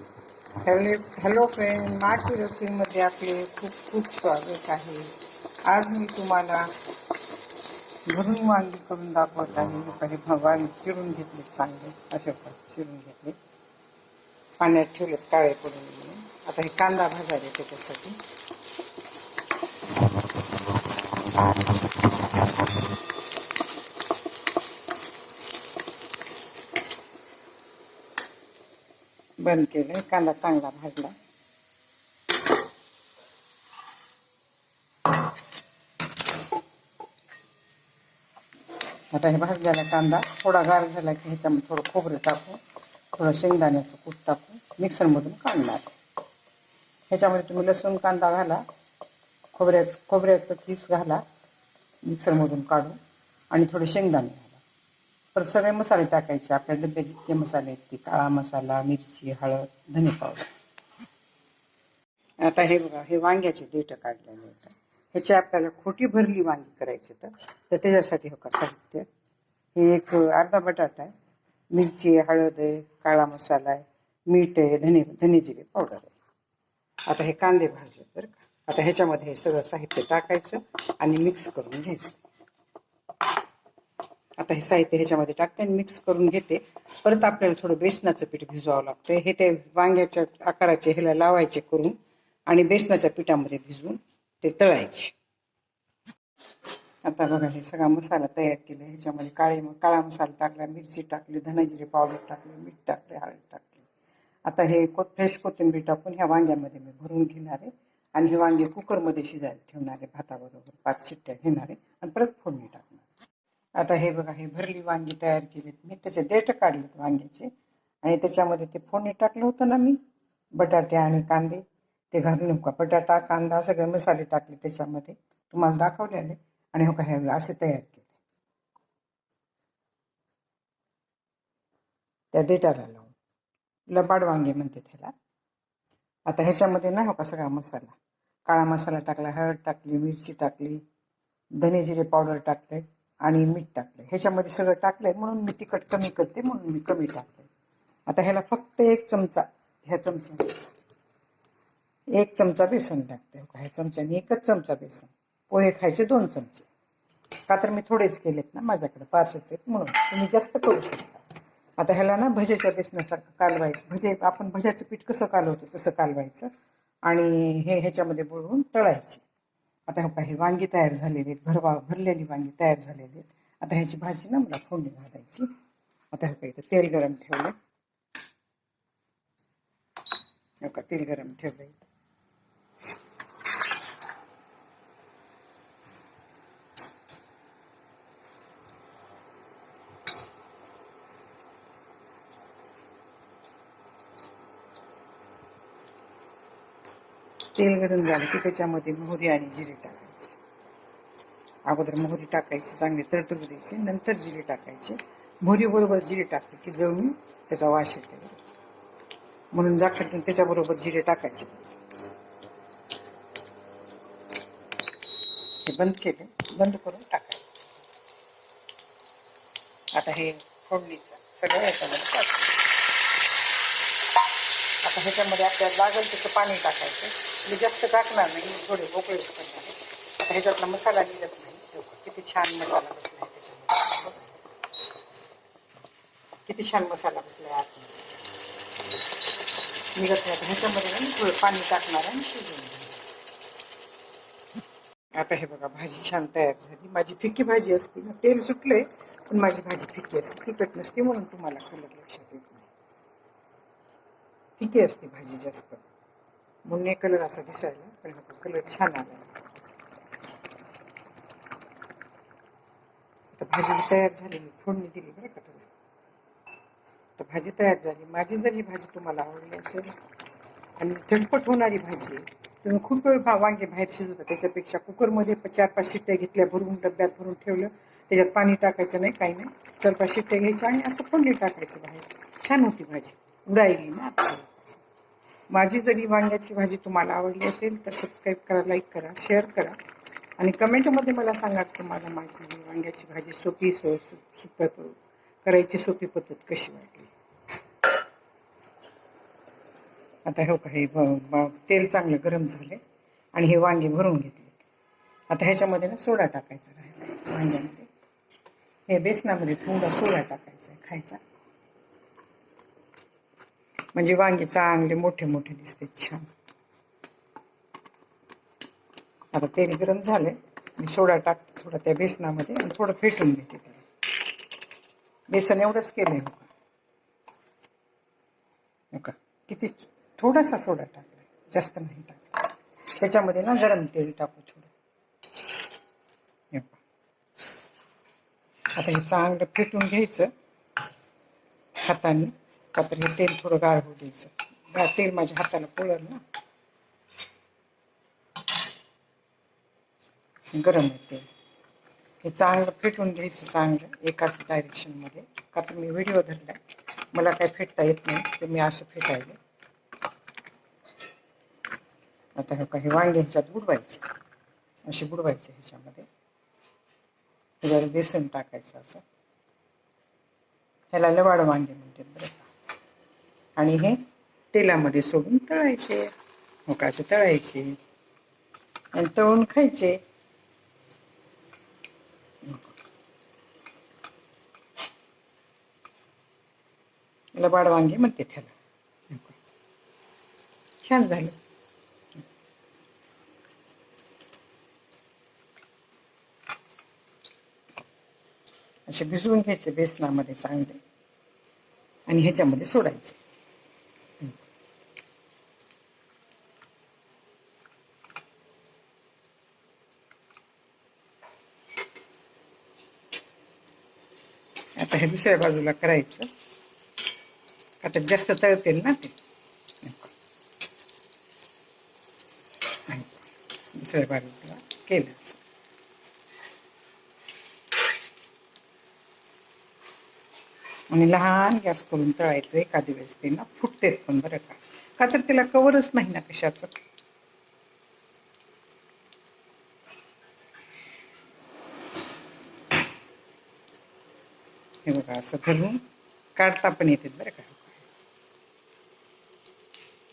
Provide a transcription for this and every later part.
Hello hello friend माटी रेसिपीमध्ये आपले खूप खूप स्वागत आहे. आज मी तुम्हाला भरून वांगी करून दाखवत आहे. काही भगवान चिरून घेतले चांगले असे चिरून घेतले. पाण्यात ठेवले काळे पडून आता हे कांदा भाजायला त्याच्यासाठी बंद केलं कांदा चांगला भाजला. आता हे भाजलेला कांदा थोडा गार झाला की ह्याच्यामध्ये थोडं खोबरं टाकू थोडं शेंगदाण्याचं कूट टाकू मिक्सरमधून काढणार. ह्याच्यामध्ये तुम्ही लसूण कांदा घाला खोबऱ्याचं खोबऱ्याचं किस घाला मिक्सरमधून काढून आणि थोडे शेंगदाणे घाला. परत सगळे मसाले टाकायचे. आपल्या डब्यात जितके मसाले आहेत ते काळा मसाला मिरची हळद धने पावडर. आता हे बघा हे वांग्याचे देठ काढलेले आहेत ह्याची आपल्याला खोटी भरली वांगी करायची तर त्याच्यासाठी हो का साहित्य. हे एक अर्धा बटाटा आहे. मिरची हळद आहे काळा मसाला आहे मीठ आहे धने धने जिरे पावडर आहे. आता हे कांदे भाजले तर आता ह्याच्यामध्ये हे सगळं साहित्य टाकायचं आणि मिक्स करून घ्यायचं. आता हे साहित्य ह्याच्यामध्ये टाकते आणि मिक्स करून घेते. परत आपल्याला थोडं बेसनाचं पीठ भिजवावं लागतं हे ते वांग्याच्या आकाराचे ह्याला लावायचे करून आणि बेसनाच्या पिठामध्ये भिजवून ते तळायचे. आता बघा हे सगळा मसाला तयार केला. ह्याच्यामध्ये काळे काळा मसाला टाकला मिरची टाकली धनाजिरे पावडर टाकले मीठ टाकले हळद टाकली. आता हे को फ्रेश कोथिंबीर टाकून ह्या वांग्यामध्ये मी भरून घेणार आहे. आणि हे वांगे कुकरमध्ये शिजायला ठेवणार आहे भाताबरोबर पाच शिट्ट्या घेणार आहे. आणि परत फोडणी टाकणार आता हे बघा हे भरली वांगी तयार केलीत. मी त्याचे देठ काढलेत वांग्याचे. आणि त्याच्यामध्ये ते फोडणी टाकलं होतं ना मी बटाटे आणि कांदे. ते घालून का? बटाटा कांदा सगळे मसाले टाकले त्याच्यामध्ये. तुम्हाला दाखवलेले. आणि हो का हे असे तयार केले. त्या देटाला लावून. लबाड वांगे म्हणते त्याला आता ह्याच्यामध्ये ना हो का सगळा मसाला? काळा मसाला टाकला हळद टाकली मिरची टाकली धने जिरे पावडर टाकले. आणि मीठ टाकलं ह्याच्यामध्ये सगळं टाकलंय म्हणून मी तिखट कमी करते म्हणून मी कमी टाकते. आता ह्याला फक्त एक चमचा ह्या चमचा एक चमचा बेसन टाकते. ह्या चमच्याने एकच चमचा बेसन. पोहे खायचे दोन चमचे. का तर मी थोडेच केलेत ना माझ्याकडे पाचच आहेत म्हणून तुम्ही जास्त करू शकता. आता ह्याला ना भज्याच्या बेसनासारखं कालवायचं. भजे आपण भज्याचं पीठ कसं कालवतो तसं कालवायचं. आणि हे ह्याच्यामध्ये बुळवून तळायचे. आता काही वांगी तयार झालेली आहेत भरवा भरलेली वांगी तयार झालेली आहेत. आता ह्याची भाजी ना मला फोडणी घालायची. आता हे काही तेल गरम ठेवलं का तेल गरम ठेवलं तेल गरम झालं की त्याच्यामध्ये मोहरी आणि जिरे टाकायचे. अगोदर मोहरी टाकायची चांगली तडतडू द्यायची नंतर जिरे टाकायचे. मोहरी बरोबर जिरे टाकले की जळून त्याचा वास येते. म्हणून जाखटून त्याच्याबरोबर जिरे टाकायचे. हे बंद केले बंद करून टाकायचे. आता हे फोडणीचं सगळं याच्यामध्ये टाकायचं. आता ह्याच्यामध्ये आपल्याला लागेल तसं पाणी टाकायचं. मी जास्त टाकणार नाही थोडे मोकळे करणार आता ह्याच्यातला मसाला दिलाच नाही. किती छान मसाला बसला आहे त्याच्यामध्ये किती छान मसाला बसला आहे आतमध्ये निघत नाही. आता ह्याच्यामध्ये मी थोडं पाणी टाकणार आहे आणि शिजवून आता हे बघा भाजी छान तयार झाली. माझी फिक्की भाजी असते ना तेल सुटलंय पण माझी भाजी फिक्की असते. तिखट नसते म्हणून तुम्हाला कलर लक्षात येत. फिकी असते भाजी जास्त. म्हणून कलर असा दिसायला पण हा कलर छान आला. आता भाजी तयार झाली मी फोडणी दिली बरं का त्याला तर भाजी तयार झाली. माझी जर ही भाजी तुम्हाला आवडली असेल आणि झटपट होणारी भाजी तुम्ही खूप वेळ भा वांगे बाहेर शिजवता त्याच्यापेक्षा कुकरमध्ये चार पाच शिट्ट्या घेतल्या भरून डब्यात भरून ठेवलं त्याच्यात पाणी टाकायचं नाही काही नाही. चार पाच शिट्ट्या घ्यायच्या आणि असं फोडणी टाकायचं बाहेर. छान होती भाजी. उडायली ना माझी जरी वांग्याची भाजी तुम्हाला आवडली असेल तर सबस्क्राईब करा लाईक करा शेअर करा. आणि कमेंटमध्ये मला सांगा की तुम्हाला माझी वांग्याची भाजी सोपी सो सोपी करायची सोपी पद्धत कशी वाटली? आता हो हे काही तेल चांगलं गरम झाले आणि हे वांगे भरून घेतले आता ह्याच्यामध्ये ना सोडा टाकायचा राहिला वांग्यामध्ये. हे बेसनामध्ये थोडा सोडा टाकायचा आहे खायचा. म्हणजे वांगे चांगले मोठे मोठे दिसते छान. आता तेल गरम झाले मी सोडा टाकते थोडा त्या बेसनामध्ये आणि थोडं फेटून घेते त्याला. बेसन एवढंच केलंय आहे का किती थोडासा सोडा टाकला जास्त नाही टाकला त्याच्यामध्ये ना गरम तेल टाकू थोडं. हे आता हे चांगलं फेटून घ्यायचं. हाताने. का तर हे तेल थोडं गार होऊ द्यायचं. तेल माझ्या हाताला पोळल ना. गरम आहे तेल. हे चांगलं फेटून घ्यायचं चांगलं एकाच डायरेक्शनमध्ये का तर मी व्हिडिओ धरला मला काय फेटता येत नाही ते मी असं फेटायले. आता हे काही वांगे ह्याच्यात बुडवायचे. असे बुडवायचे ह्याच्यामध्ये. ह्याच्यावर बेसन टाकायचं असं. ह्याला लवाड वांगे म्हणतात बरं का. आणि हे तेलामध्ये सोडून तळायचे. मुकाचे तळायचे. आणि तळून खायचे. लबाड वांगे म्हणते त्याला. छान झालं. असे भिजवून घ्यायचे बेसनामध्ये चांगले. आणि ह्याच्यामध्ये सोडायचे. आता हे दुसऱ्या बाजूला करायचं. आता जास्त तळतील ना ते. दुसऱ्या बाजूला केलं. आणि लहान गॅस करून तळायचं एखादी वेळेस. ते ना फुटतेत पण बरं का. का तर त्याला कवरच नाही ना कशाचं. हे बघा असं धरून काढता पण येतात बरं का.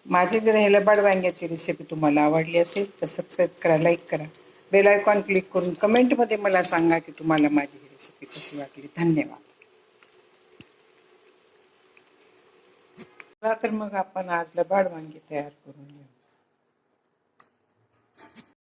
माझी जर हे लबाड वांग्याची रेसिपी तुम्हाला आवडली असेल तर सबस्क्राईब करा लाईक करा. बेल आयकॉन क्लिक करून कमेंटमध्ये मला सांगा की तुम्हाला माझी ही रेसिपी कशी वाटली. धन्यवाद. तर मग आपण आज लबाड वांगी तयार करून घेऊ.